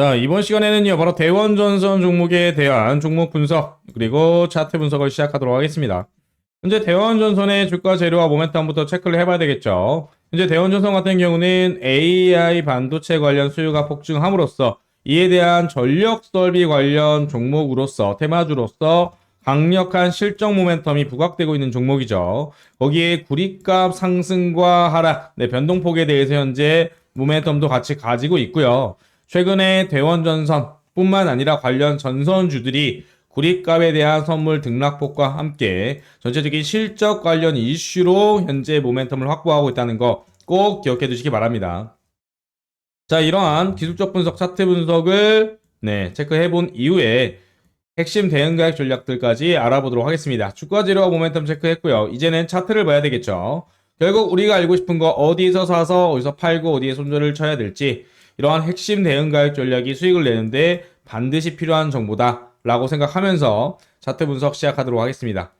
자, 이번 시간에는요, 바로 대원전선 종목에 대한 종목 분석, 그리고 차트 분석을 시작하도록 하겠습니다. 현재 대원전선의 주가 재료와 모멘텀부터 체크를 해봐야 되겠죠. 현재 대원전선 같은 경우는 AI 반도체 관련 수요가 폭증함으로써 이에 대한 전력 설비 관련 종목으로서 테마주로서 강력한 실적 모멘텀이 부각되고 있는 종목이죠. 거기에 구리값 상승과 하락, 네, 변동폭에 대해서 현재 모멘텀도 같이 가지고 있고요. 최근에 대원전선 뿐만 아니라 관련 전선주들이 구리값에 대한 선물 등락폭과 함께 전체적인 실적 관련 이슈로 현재 모멘텀을 확보하고 있다는 거 꼭 기억해 두시기 바랍니다. 자, 이러한 기술적 분석 차트 분석을 네, 체크해 본 이후에 핵심 대응 가격 전략들까지 알아보도록 하겠습니다. 주가 재료와 모멘텀 체크했고요. 이제는 차트를 봐야 되겠죠. 결국 우리가 알고 싶은 거 어디서 사서 어디서 팔고 어디에 손절을 쳐야 될지 이러한 핵심 대응 가격 전략이 수익을 내는데 반드시 필요한 정보다 라고 생각하면서 차트 분석 시작하도록 하겠습니다.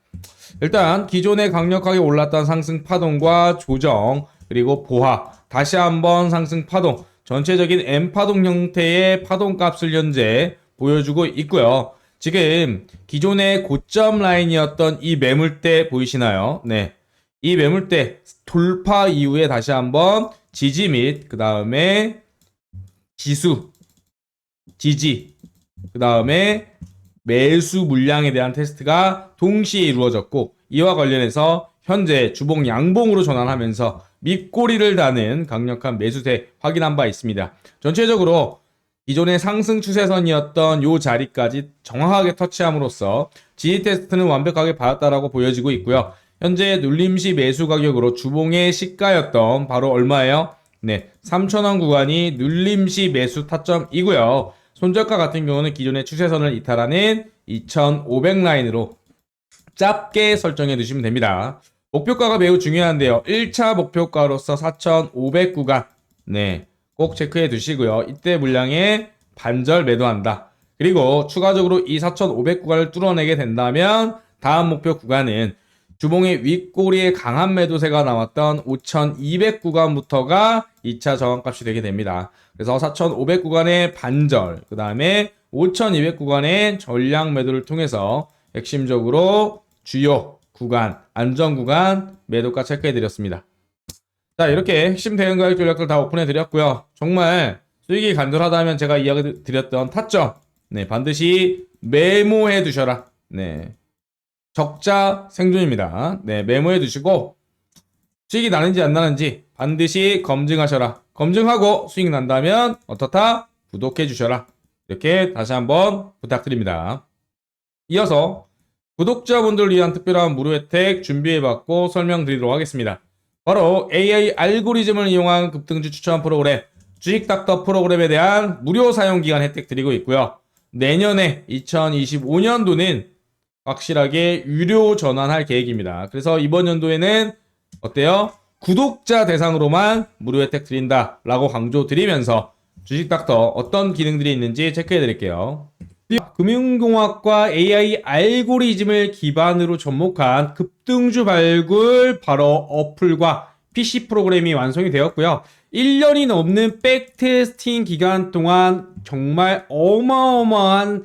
일단 기존에 강력하게 올랐던 상승 파동과 조정 그리고 보하 다시 한번 상승 파동 전체적인 M 파동 형태의 파동 값을 현재 보여주고 있고요. 지금 기존의 고점 라인이었던 이 매물대 보이시나요? 네. 이 매물대 돌파 이후에 다시 한번 지지 및 그 다음에 지수, 지지, 그 다음에 매수 물량에 대한 테스트가 동시에 이루어졌고 이와 관련해서 현재 주봉 양봉으로 전환하면서 밑꼬리를 다는 강력한 매수세 확인한 바 있습니다. 전체적으로 기존의 상승 추세선이었던 이 자리까지 정확하게 터치함으로써 지지 테스트는 완벽하게 받았다라고 보여지고 있고요. 현재 눌림시 매수 가격으로 주봉의 시가였던 바로 얼마예요? 네, 3,000원 구간이 눌림시 매수 타점이고요. 손절가 같은 경우는 기존의 추세선을 이탈하는 2,500 라인으로 짧게 설정해 두시면 됩니다. 목표가가 매우 중요한데요. 1차 목표가로서 4,500 구간. 네. 꼭 체크해 두시고요. 이때 물량에 반절 매도한다. 그리고 추가적으로 이 4,500 구간을 뚫어내게 된다면 다음 목표 구간은 주봉의 윗꼬리에 강한 매도세가 나왔던 5,200 구간부터가 2차 저항값이 되게 됩니다. 그래서 4,500 구간의 반절, 그 다음에 5,200 구간의 전량 매도를 통해서 핵심적으로 주요 구간, 안전 구간 매도가 체크해 드렸습니다. 자, 이렇게 핵심 대응 가격 전략들 다 오픈해 드렸고요. 정말 수익이 간절하다면 제가 이야기 드렸던 타점, 네, 반드시 메모해 두셔라. 네. 적자 생존입니다. 네, 메모해 두시고 수익이 나는지 안 나는지 반드시 검증하셔라. 검증하고 수익 난다면 어떻다? 구독해 주셔라. 이렇게 다시 한번 부탁드립니다. 이어서 구독자분들 위한 특별한 무료 혜택 준비해봤고 설명드리도록 하겠습니다. 바로 AI 알고리즘을 이용한 급등주 추천 프로그램 주식 닥터 프로그램에 대한 무료 사용 기간 혜택 드리고 있고요. 내년에 2025년도는 확실하게 유료 전환할 계획입니다. 그래서 이번 연도에는 어때요? 구독자 대상으로만 무료 혜택 드린다 라고 강조 드리면서 주식 닥터 어떤 기능들이 있는지 체크해 드릴게요. 금융공학과 AI 알고리즘을 기반으로 접목한 급등주 발굴 바로 어플과 PC 프로그램이 완성이 되었고요. 1년이 넘는 백테스팅 기간 동안 정말 어마어마한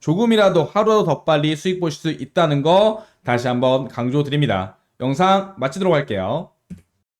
조금이라도 하루 더 빨리 수익 보실 수 있다는 거 다시 한번 강조드립니다. 영상 마치도록 할게요.